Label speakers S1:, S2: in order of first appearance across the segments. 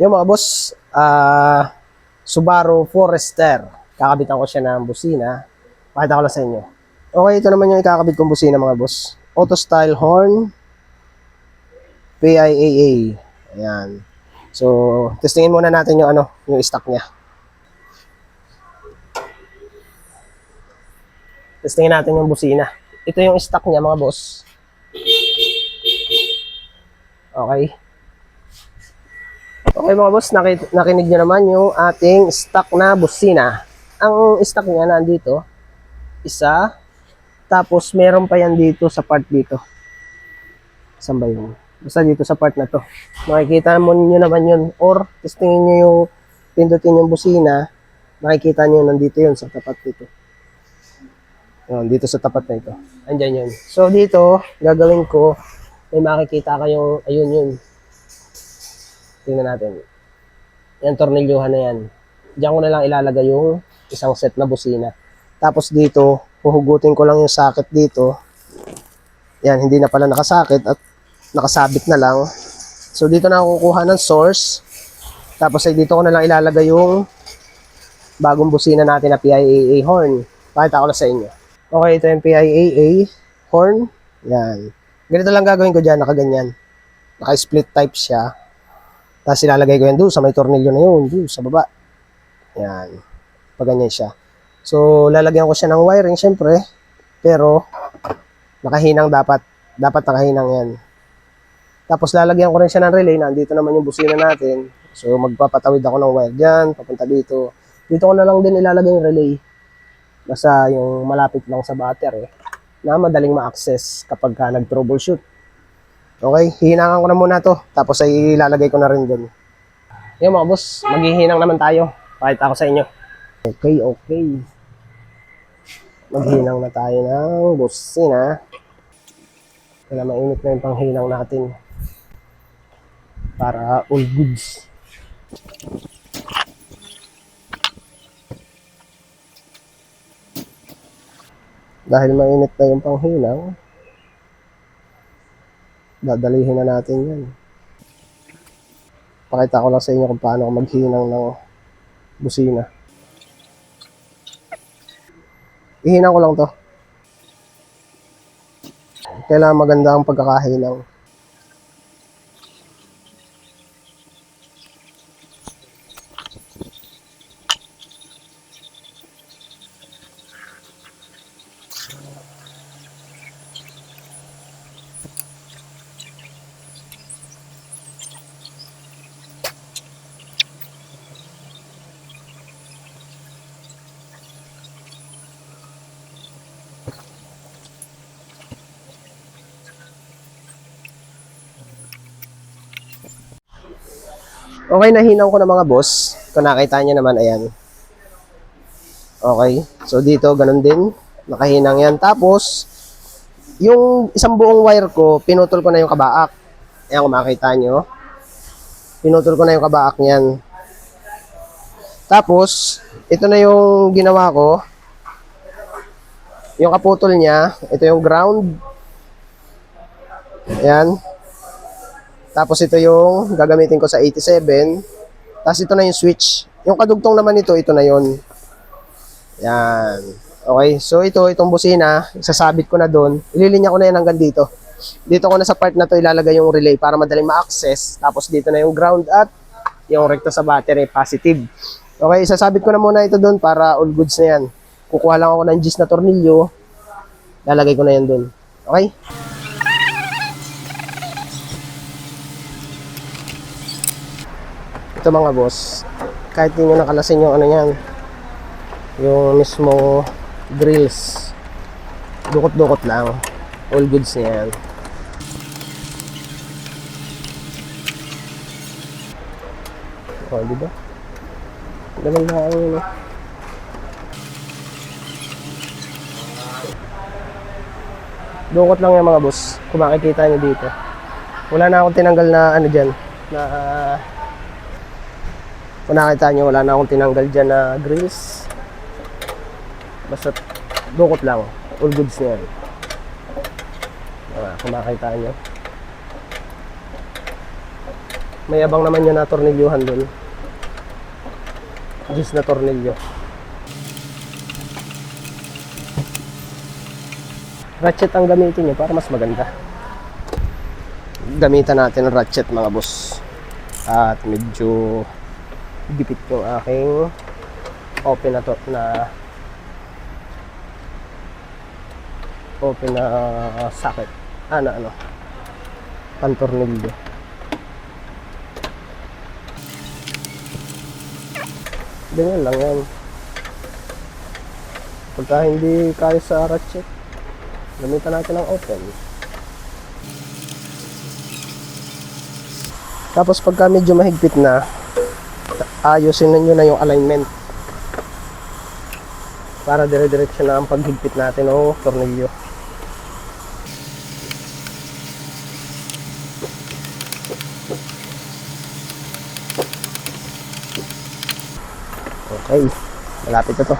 S1: Yung mga boss, ah Subaru Forester. Kakabitan ko siya ng busina. Pakita ko lang sa inyo. Okay, ito naman yung ikakabit kong busina mga boss. Auto style horn. PIAA. Ayan. So, testingin muna natin yung ano, yung stock niya. Testingin natin yung busina. Ito yung stock niya mga boss. Okay. Okay mga boss, naki- nakinig nyo naman yung ating stock na busina. Ang stock niya nandito, isa, tapos meron pa yan dito sa part dito. Saan ba yun? Basta dito sa part na to. Makikita mo nyo naman yun. Or, testingin nyo yung pindutin yung busina, makikita nyo nandito yun sa tapat dito. Yun, dito sa tapat na ito. Andyan yun. So, dito, gagawin ko, may makikita kayong, ayun yun. Tingnan natin. Yan, tornilyuhan na yan. Diyan ko na lang ilalagay yung isang set na busina. Tapos dito, huhugutin ko lang yung socket dito. Yan, hindi na pala nakasakit at nakasabit na lang. So dito na ako kukuha ng source. Tapos ay dito ko na lang ilalagay yung bagong busina natin na PIAA horn. Pakita ko lang sa inyo. Okay, ito yung PIAA horn. Yan. Ganito lang gagawin ko dyan, nakaganyan. Naka-split type siya. Tapos ilalagay ko yan doon sa may tornilyo na yun, doon sa baba. Yan. Pag ganyan siya. So, lalagyan ko siya ng wiring, syempre. Pero, nakahinang dapat. Dapat nakahinang yan. Tapos, lalagyan ko rin siya ng relay. Nandito naman yung busina natin. So, magpapatawid ako ng wire dyan, papunta dito. Dito ko na lang din ilalagay yung relay. Basta yung malapit lang sa battery. Na madaling ma-access kapag ka nag-troubleshoot. Okay, hihinangan ko na muna to. Tapos ay ilalagay ko na rin dun. Yung mga boss, maghihinang naman tayo. Pakita ko sa inyo. Okay, okay. Maghinang na tayo ng busina. Kaya mainit na yung panghinang natin. Para all goods. Dahil mainit na yung panghinang, dadalihin na natin yan. Pakita ko lang sa inyo kung paano maghinang ng busina. Ihinang ko lang to. Kailangan maganda ang pagkakahinang. Okay, nahinang ko na mga boss. Kung nakita niyo naman, ayan. Okay. So, dito, ganun din. Nakahinang yan. Tapos, yung isang buong wire ko, pinutol ko na yung kabaak. Ayan, kung makita nyo. Pinutol ko na yung kabaak niyan. Tapos, ito na yung ginawa ko. Yung kaputol niya, ito yung ground. Ayan. Tapos ito yung gagamitin ko sa 87. Tapos ito na yung switch. Yung kadugtong naman ito, ito na yon. Yan. Okay, so ito, itong busina, sasabit ko na doon. Ililinya ko na yan hanggang dito. Dito ko na sa part na to ilalagay yung relay para madaling ma-access. Tapos dito na yung ground at yung recto sa battery, positive. Okay, sasabit ko na muna ito doon para all goods na yan. Kukuha lang ako ng gis na tornilyo. Lalagay ko na yan doon. Okay? Ito mga boss kahit di nyo nakalasin yung ano yan yung mismo grills dukot dukot lang all goods na yan. Oh di ba? Ganun na ang ano. Dukot lang yung mga boss kung makikita nyo dito. Wala na akong tinanggal na ano dyan na ah, kung nakita nyo, wala na akong tinanggal dyan na grills. Basta dukot lang. All goods na yan. Diba, kung makita nyo. May abang naman yun na tornilyuhan dun. Gis na tornilyo. Ratchet ang gamitin nyo para mas maganda. Gamitan natin ratchet mga boss. At medyo gipit yung aking open na to na open na socket. Ano ano. Pantornilyo. Ganyan lang yan. Pagka hindi kaya sa ratchet, gamitan natin ng open. Tapos pagka medyo mahigpit na, ayusin ninyo na yung alignment. Para dire-diretso na ang paghigpit natin o tornilyo. Okay, malapit na to.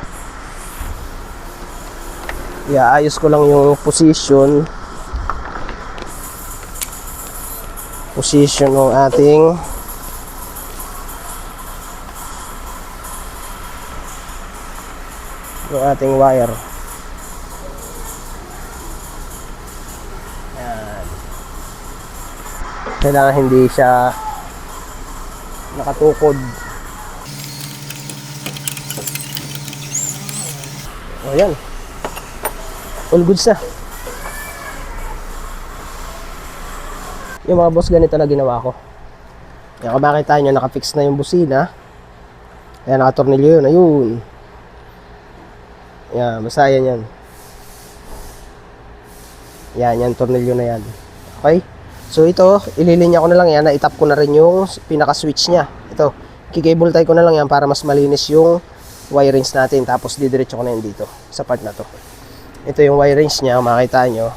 S1: Iaayos ko lang yung position. Position ng ating yung ating wire. Ayan. Kailangan hindi siya nakatukod. O yan. All goods na. Yung mga boss, ganito na ginawa ko. Yan, kung makita nyo, nakafix na yung busina. Ayan, nakatornilyo yun. Ayun. Yan, basta yan yan. Yan, tornilyo na yan. Okay? So ito, ililinya ko na lang yan. Na-itap ko na rin yung pinaka-switch niya. Ito, kikable tie ko na lang yan para mas malinis yung wirings natin. Tapos didiretso ko na yan dito sa part na to. Ito yung wirings niya, makita nyo.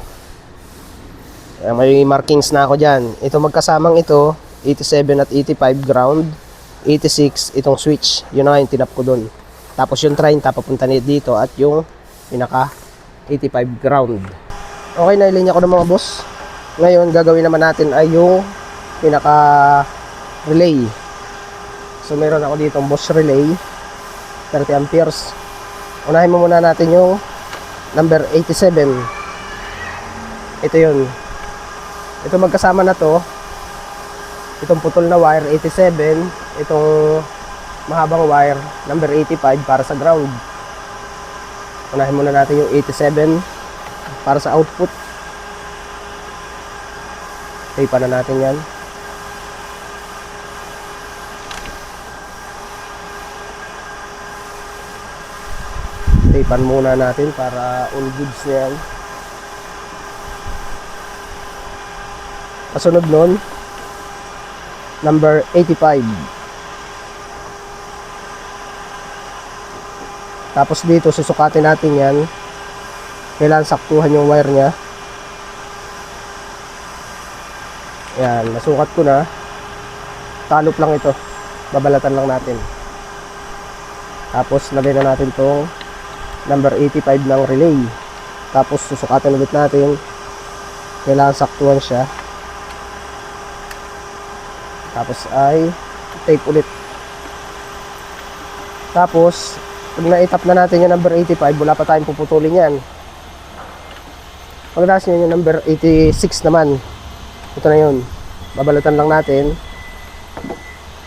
S1: Eh, May markings na ako dyan. Ito magkasamang ito, 87 at 85 ground, 86 itong switch. Yun na nga yung tinap ko dun. Tapos yung 30 papunta dito at yung pinaka 85 ground. Okay, nailinya ko ng mga boss. Ngayon, gagawin naman natin ay yung pinaka relay. So, meron ako dito boss relay. 30 amperes. Unahin mo muna natin yung number 87. Ito yun. Ito magkasama na to. Itong putol na wire 87, itong mahabang wire number 85 para sa ground. Unahin muna natin yung 87 para sa output. Tape na natin yan. Tapean muna natin para all goods na yan. Kasunod nun, number 85. Tapos dito, susukatin natin yan. Kailangan saktuhan yung wire niya. Yan, nasukat ko na. Talop lang ito. Babalatan lang natin. Tapos, lagay na natin tong number 85 ng relay. Tapos, susukatin ulit natin. Kailangan saktuhan siya. Tapos ay tape ulit. Tapos, pag na-tap na natin yung number 85, wala pa tayong puputulin yan. Pag nasa yung number 86 naman, ito na yun. Babalatan lang natin.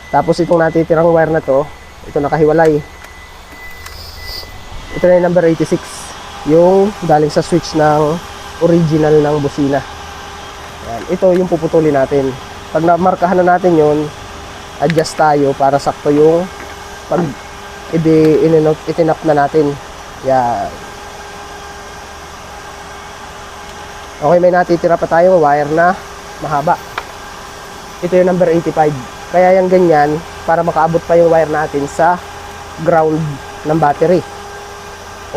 S1: Tapos itong natitirang wire na to, ito nakahiwalay. Ito na yung number 86. Yung galing sa switch ng original ng busina. Yan. Ito yung puputulin natin. Pag namarkahan na natin yun, adjust tayo para sakto yung pag idi ininot itinap na natin. Yan. Okay, may natitira pa tayo wire na mahaba. Ito yung number 85. Kaya yung ganyan, para makaabot pa yung wire natin sa ground ng battery.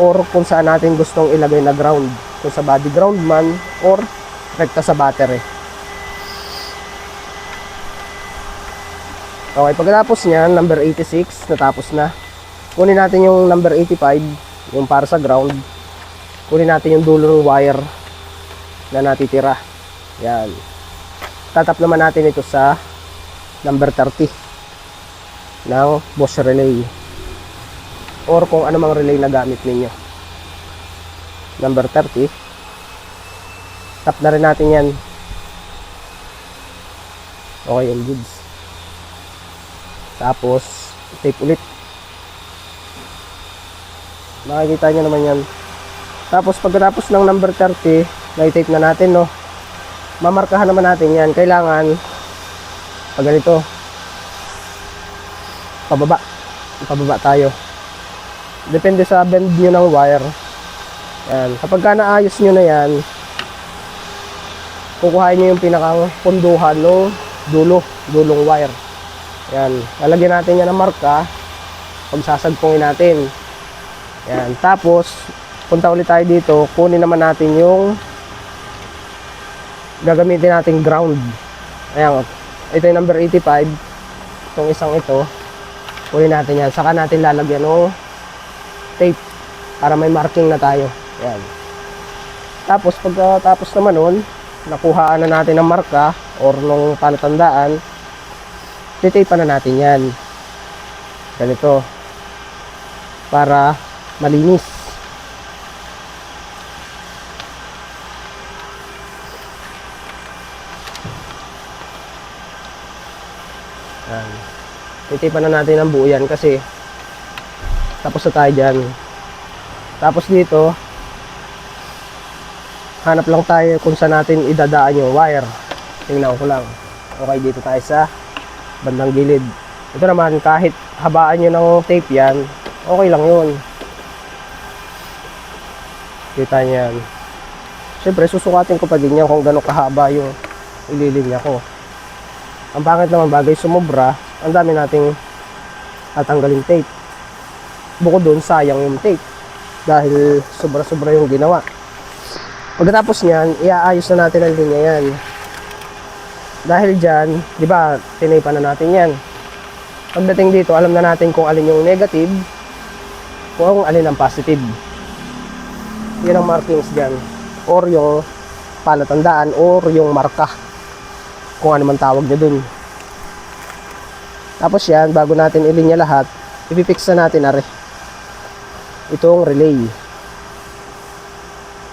S1: Or kung saan natin gustong ilagay na ground. Kung sa body ground man, or rekta sa battery. Okay, pagkatapos niyan, number 86, natapos na. Kunin natin yung number 85, yung para sa ground. Kunin natin yung dulo ng wire na natitira. Yan. Tatap naman natin ito sa number 30 ng Bosch relay or kung ano mang relay na gamit ninyo number 30 tap na rin natin yan okay all goods tapos tape ulit makikita nyo naman yan. Tapos pagkatapos ng number 30 na-tape na natin no? Mamarkahan naman natin yan. Kailangan pag ganito pababa. Pababa tayo. Depende sa bend nyo ng wire. Yan. Kapag ka naayos nyo na yan kukuhain nyo yung pinakang punduhan ng dulo dulong wire. Yan. Lalagyan natin yan ng marka. Pag sasagpungin natin yan. Tapos punta ulit tayo dito. Kunin naman natin yung gagamitin nating ground. Ayan. Ito yung number 85 itong isang ito kunin natin yan. Saka natin lalagyan ng tape para may marking na tayo. Yan tapos pagkatapos naman nun nakuhaan na natin ng marka or nung palatandaan titape na natin yan. Ganito. Para malinis Yan. Titipan na natin ang buo yan kasi tapos na tayo dyan. Tapos dito, hanap lang tayo kung saan natin idadaan yung wire. Tingnan ko lang. Okay, dito tayo sa bandang gilid. Ito naman, kahit habaan nyo ng tape yan, okay lang yun. Kita nyo yan. Siyempre, susukatin ko pa din yan kung gano'ng kahaba yung ililinya ko. Ang pangit naman bagay sumobra, ang dami nating tatanggalin tape. Bukod doon, sayang yung tape. Dahil sobra-sobra yung ginawa. Pagkatapos niyan, iaayos na natin ang linya yan. Dahil dyan, di ba, tinaypan na natin yan. Pagdating dito, alam na natin kung alin yung negative, kung alin ang positive. Yan ang markings dyan. Or yung palatandaan, or yung marka kung ano man tawag niya dun. Tapos yan, bago natin ilinya lahat, ipipix na natin are. Itong relay.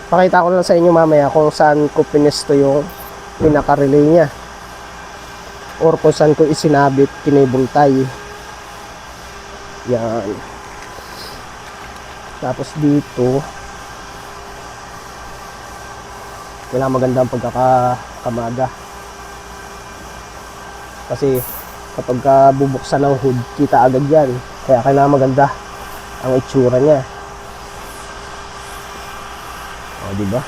S1: Pakita ko lang sa inyo mamaya kung saan ko pinesto yung pinaka-relay niya. Or kung saan ko isinabit, kinibultay. Yan. Tapos dito, kailangan maganda ang pagkakamaga. Kasi kapag ka bubuksan ng hood, kita agad yan. Kaya kailangan maganda ang itsura niya. O, di ba?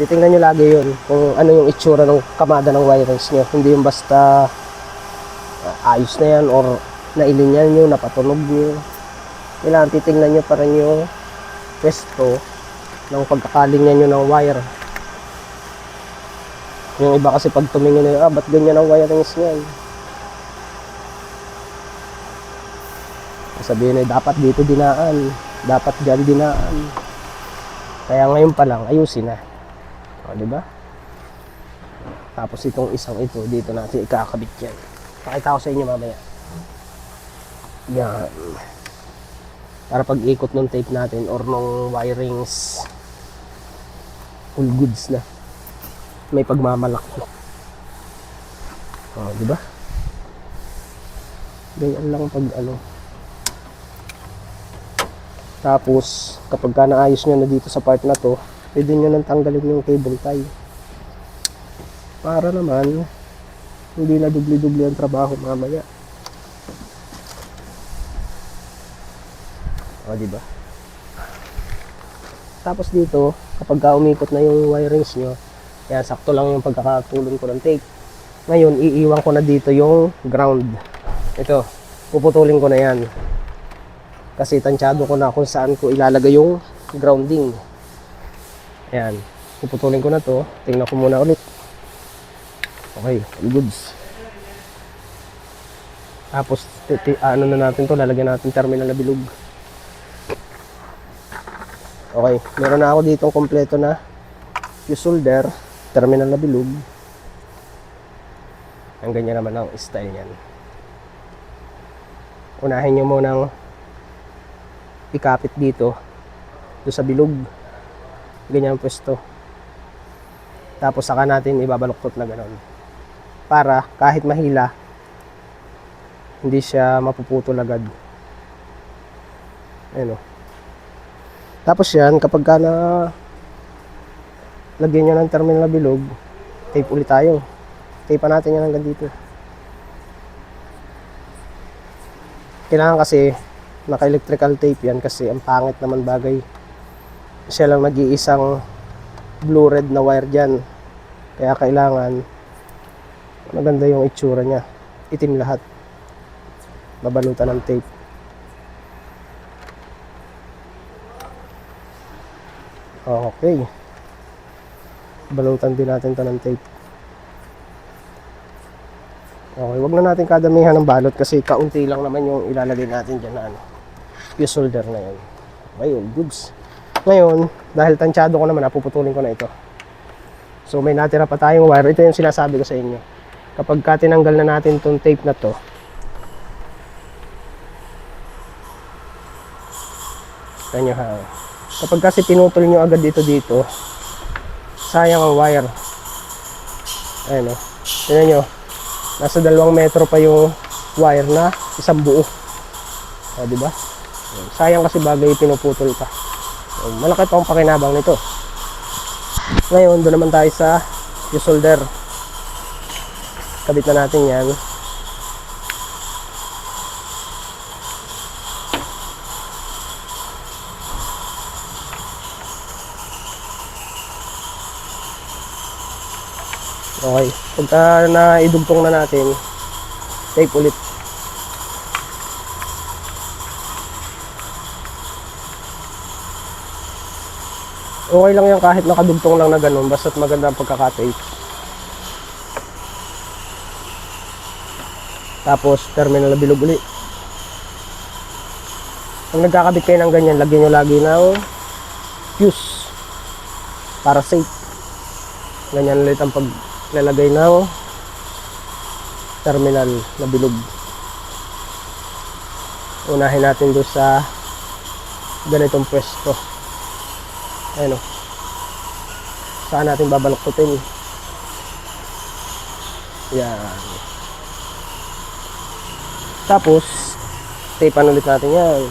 S1: Titingnan nyo lagi yun kung ano yung itsura ng kamada ng wirings nyo. Hindi yung basta uh, ayos na yan or nailinyan nyo, napatunog nyo. Kailangan titingnan nyo pa rin yung pwesto ng pagkakalingan nyo ng wire. Yung iba kasi pag tumingin nyo, ah, ba't ganyan ang wirings niyan? Sabihin na, dapat dito dinaan. Dapat dyan dinaan. Kaya ngayon pa lang, ayusin na. O, di ba? Tapos itong isang ito, dito natin ikakabit yan. Pakita ko sa inyo mamaya. Yan. Para pag ikot ng tape natin or nung wirings, full goods na. May pagmamalaki. O, di ba? Ganyan lang pag ano. Tapos, kapag ka naayos nyo na dito sa part na to, pwede nyo nang tanggalin yung cable tie. Para naman, hindi na dubli-dubli ang trabaho mamaya. O, di? Tapos dito, kapag ka umikot na yung wirings nyo, yan, sakto lang yung pagkakatulong ko ng tape. Ngayon, iiwan ko na dito yung ground. Ito, puputulin ko na yan. Kasi tansyado ko na kung saan ko ilalagay yung grounding. Ayan, puputulin ko na to. Tingnan ko muna ulit. Okay, goods. Tapos, ano na natin to, lalagyan natin terminal na bilog. Okay, meron na ako ditong kompleto na fuse solder, terminal na bilog. Ang ganyan naman ang style niyan. Unahin nyo munang ikapit dito doon sa bilog. Ganyan ang pwesto. Tapos saka natin ibabaluktot na ganon. Para kahit mahila, hindi siya mapuputol agad. Ayun o. Tapos yan, kapag ka na lagyan nyo ng terminal na bilog, tape ulit tayo. Tape natin yan hanggang dito. Kailangan kasi naka-electrical tape yan kasi ang pangit naman bagay. Siya lang nag-iisang blue red na wire dyan. Kaya kailangan maganda yung itsura niya. Itim lahat. Babalutan ng tape. Okay. Balutan din natin to ng tape. Okay, wag na natin kadamihan ng balot kasi kaunti lang naman yung ilalagay natin dyan na ano, fuse solder na yun. Okay, all goods. Ngayon, dahil tansyado ko naman, napuputulin ko na ito. So may natira pa tayong wire. Ito yung sinasabi ko sa inyo. Kapag ka tinanggal na natin tong tape na to, nyo ha. Kapag kasi pinutol nyo agad dito dito, sayang ang wire. Ayan o. Tignan nyo. Nasa dalawang metro pa yung wire na isang buo. O, di ba? Ayan. Sayang kasi bagay pinuputol pa. Malaki pa ang pakinabang nito. Ngayon, doon naman tayo sa fuse solder. Kabit na natin yan. Okay. Pagka na idugtong na natin, tape ulit. Okay lang yan kahit nakadugtong lang na ganun, basta't maganda ang pagkakatape. Tapos, terminal na bilog ulit. Pag nagkakabit kayo ng ganyan, lagyan nyo lagi ng fuse para safe. Ganyan ulit ang paglalagay ng terminal na bilog. Unahin natin doon sa ganitong pwesto. Ayun o. Saan natin babaluktutin? Yan. Tapos, tapean ulit natin yan.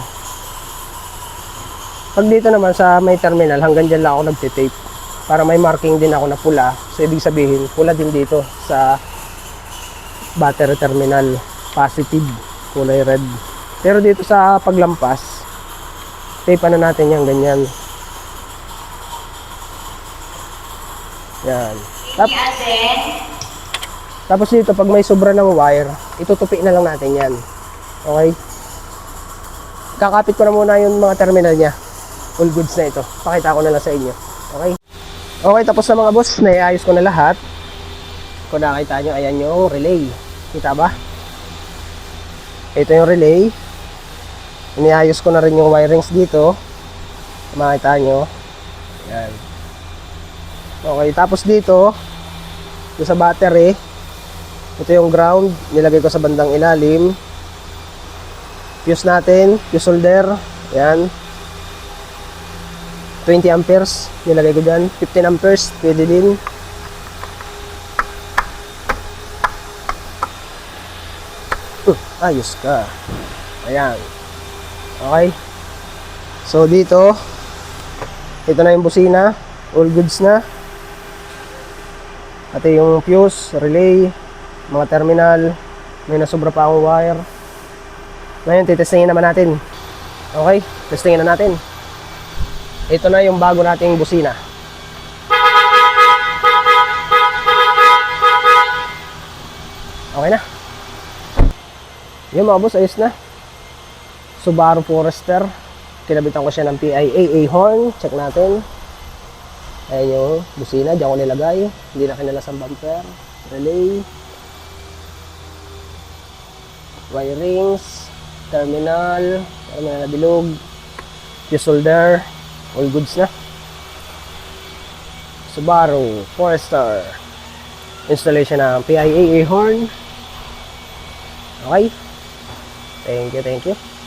S1: Pag dito naman sa may terminal, hanggang dyan lang ako nagtitape. Para may marking din ako na pula. So, ibig sabihin, pula din dito sa battery terminal. Positive, kulay red. Pero dito sa paglampas, tapean na natin yan ganyan. Yan. Tap- tapos dito, pag may sobra ng wire, itutupi na lang natin yan. Okay? Kakapit ko na muna yung mga terminal niya. All goods na ito. Pakita ko na lang sa inyo. Okay? Okay, tapos na mga boss. Naiayos ko na lahat. Kung nakita nyo, ayan yung relay. Kita ba? Ito yung relay. Iniayos ko na rin yung wirings dito. Makita nyo. Yan. Okay, tapos dito, dito sa battery, ito yung ground, nilagay ko sa bandang ilalim. Fuse natin, fuse solder, yan. 20 amperes, nilagay ko dyan. 15 amperes, pwede din. Uh, ayos ka. Ayan. Okay. So dito, ito na yung busina. All goods na. Pati yung fuse, relay, mga terminal, may nasobra pa akong wire. Ngayon, titestingin naman natin. Okay, testingin na natin. Ito na yung bago nating busina. Okay na. Yung mga boss, ayos na. Subaru Forester. Kinabitan ko siya ng PIAA horn. Check natin. Ayan yung busina, diyan ko nilagay. Hindi na kinalas ang bumper. Relay. Wirings. Terminal. Terminal na bilog. Fuse solder. All goods na. Subaru Forester. Installation ng PIAA horn. Okay. Thank you, thank you.